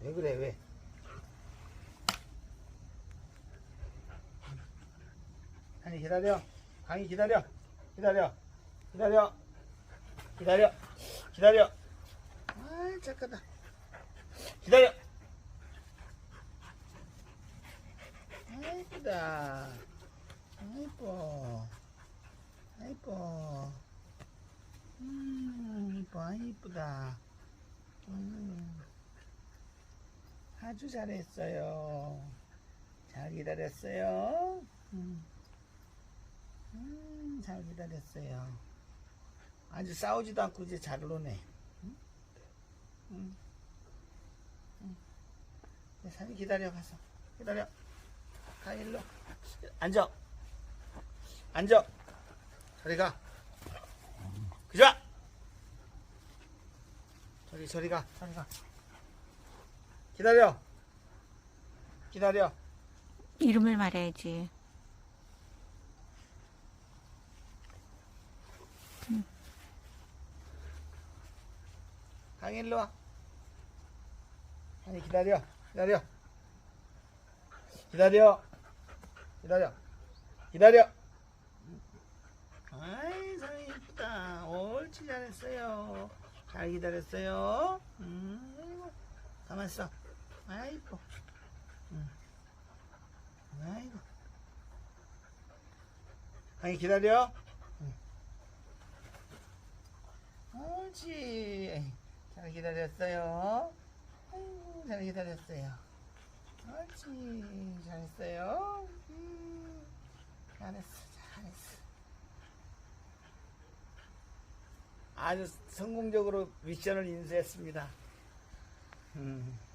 왜 그래 왜? 아니 기다려. 강이 기다려. 기다려. 기다려. 기다려. 기다려. 아 착하다. 기다려. 아이쁘다. 아이뻐. 아이뻐. 음, 이뻐, 아이쁘다. 음. 아주 잘했어요. 잘 기다렸어요. 음, 음, 잘 기다렸어요. 아주 싸우지도 않고 이제 잘 노네. 음, 음, 음. 잘 기다려 가서 기다려. 가 일로 앉아. 앉아. 저리 가. 그자. 저리 저리 가. 저리 가. 기다려. 기다려. 이름을 말해야지. 강일로 와. 아니 기다려. 기다려. 기다려. 기다려. 기다려. 아이 사이 이쁘다. 옳지 잘했어요. 잘 기다렸어요. 음. 가만 있어. 아이 이뻐. 음. 아이고. 강이 기다려. 응. 옳지. 잘 기다렸어요. 아이고, 잘 기다렸어요. 옳지. 잘했어요. 음, 잘했어, 잘했어. 아주 성공적으로 미션을 인수했습니다. 음.